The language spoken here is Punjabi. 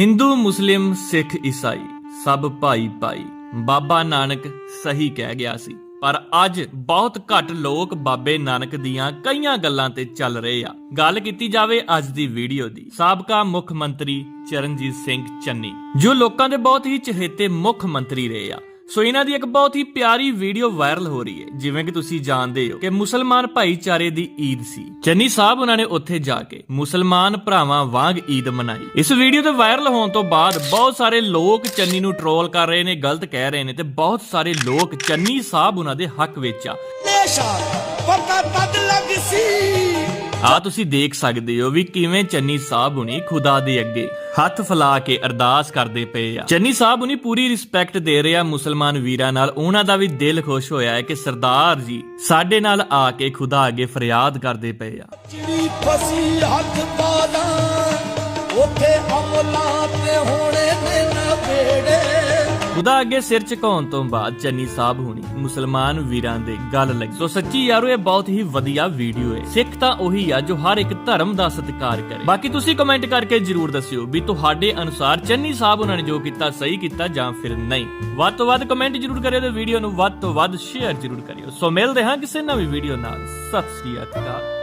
ਹਿੰਦੂ, ਮੁਸਲਿਮ, ਸਿੱਖ, ਈਸਾਈ, ਸਭ ਭਾਈ ਭਾਈ। ਬਾਬਾ ਨਾਨਕ ਸਹੀ ਕਹਿ ਗਿਆ ਸੀ। ਪਰ ਅੱਜ ਬਹੁਤ ਘੱਟ ਲੋਕ ਬਾਬੇ ਨਾਨਕ ਦੀਆਂ ਕਈਆਂ ਗੱਲਾਂ ਤੇ ਚੱਲ ਰਹੇ ਆ। ਗੱਲ ਕੀਤੀ ਜਾਵੇ ਅੱਜ ਦੀ ਵੀਡੀਓ ਦੀ। ਸਾਬਕਾ ਮੁੱਖ ਮੰਤਰੀ ਚਰਨਜੀਤ ਸਿੰਘ ਚੰਨੀ। ਜੋ ਲੋਕਾਂ ਦੇ ਬਹੁਤ ਹੀ ਚਹੇਤੇ ਮੁੱਖ ਮੰਤਰੀ ਰਹੇ ਆ। ਸੋ ਇਹਨਾਂ ਦੀ ਇੱਕ ਬਹੁਤ ਹੀ ਪਿਆਰੀ ਵੀਡੀਓ ਵਾਇਰਲ ਹੋ ਰਹੀ ਹੈ। ਜਿਵੇਂ ਕਿ ਤੁਸੀਂ ਜਾਣਦੇ ਹੋ ਕਿ ਮੁਸਲਮਾਨ ਭਾਈਚਾਰੇ ਦੀ ਈਦ ਸੀ। ਚੰਨੀ ਸਾਹਿਬ ਉਹਨਾਂ ਨੇ ਉੱਥੇ ਜਾ ਕੇ ਮੁਸਲਮਾਨ ਭਰਾਵਾਂ ਵਾਂਗ ਈਦ ਮਨਾਈ। ਇਸ ਵੀਡੀਓ ਦੇ ਵਾਇਰਲ ਹੋਣ ਤੋਂ ਬਾਅਦ ਬਹੁਤ ਸਾਰੇ ਲੋਕ ਚੰਨੀ ਨੂੰ ਟਰੋਲ ਕਰ ਰਹੇ ਨੇ, ਗਲਤ ਕਹਿ ਰਹੇ ਨੇ ਤੇ ਬਹੁਤ ਸਾਰੇ ਲੋਕ ਚੰਨੀ ਸਾਹਿਬ ਉਹਨਾਂ ਦੇ ਹੱਕ ਵਿੱਚ ਆ। ਨੇਸ਼ਾ ਪਤਾ ਤਦ ਲੱਗ ਸੀ। ਆ ਤੁਸੀਂ ਦੇਖ ਸਕਦੇ ਹੋ ਵੀ ਕਿਵੇਂ ਚੰਨੀ ਸਾਹਿਬ ਹੁਣੀ ਖੁਦਾ ਦੇ ਅੱਗੇ ਹੱਥ ਫਲਾ ਕੇ ਅਰਦਾਸ ਕਰਦੇ ਪਏ ਆ। ਚੰਨੀ ਸਾਹਿਬ ਹੁਣੀ ਪੂਰੀ ਰਿਸਪੈਕਟ ਦੇ ਰਹੇ ਆ ਮੁਸਲਮਾਨ ਵੀਰਾਂ ਨਾਲ। ਉਹਨਾਂ ਦਾ ਵੀ ਦਿਲ ਖੁਸ਼ ਹੋਇਆ ਹੈ ਕਿ ਸਰਦਾਰ ਜੀ ਸਾਡੇ ਨਾਲ ਆ ਕੇ ਖੁਦਾ ਅੱਗੇ ਫਰਿਆਦ ਕਰਦੇ ਪਏ ਆ। ਚਿੜੀ ਫਸੀ ਹੱਥ ਪਾਲਾ ਉਥੇ ਅਮਲਾਂ ਤੇ ਹੋਣੇ ਨੇ ਨਵੇੜੇ ਖੁਦਾ ਅੱਗੇ ਸਿਰ ਝੁਕਾਉਣ ਤੋਂ ਬਾਅਦ ਚੰਨੀ ਸਾਹਿਬ ਹੁਣੀ ਮੁਸਲਮਾਨ ਵੀਰਾਂ ਦੇ ਗੱਲ ਲੱਗੀ। ਸੋ ਸੱਚੀ ਯਾਰੋ, ਇਹ ਬਹੁਤ ਹੀ ਵਧੀਆ ਵੀਡੀਓ ਹੈ। ਸਿੱਖ ਤਾਂ ਉਹੀ ਆ ਜੋ ਹਰ ਇੱਕ ਧਰਮ ਦਾ ਸਤਿਕਾਰ ਕਰੇ। ਬਾਕੀ ਤੁਸੀਂ ਕਮੈਂਟ ਕਰਕੇ ਜਰੂਰ ਦੱਸਿਓ ਵੀ ਤੁਹਾਡੇ ਅਨੁਸਾਰ ਚੰਨੀ ਸਾਹਿਬ ਉਹਨਾਂ ਨੇ ਜੋ ਕੀਤਾ, ਸਹੀ ਕੀਤਾ ਜਾਂ ਫਿਰ ਨਹੀਂ। ਵੱਧ ਤੋਂ ਵੱਧ ਕਮੈਂਟ ਜਰੂਰ ਕਰਿਓ ਤੇ ਵੀਡੀਓ ਨੂੰ ਵੱਧ ਤੋਂ ਵੱਧ ਸ਼ੇਅਰ ਜਰੂਰ ਕਰਿਓ। ਸੋ ਮਿਲਦੇ ਹਾਂ ਕਿਸੇ ਨਵੀਂ ਵੀਡੀਓ ਨਾਲ। ਸਤਿ ਸ੍ਰੀ ਅਕਾਲ।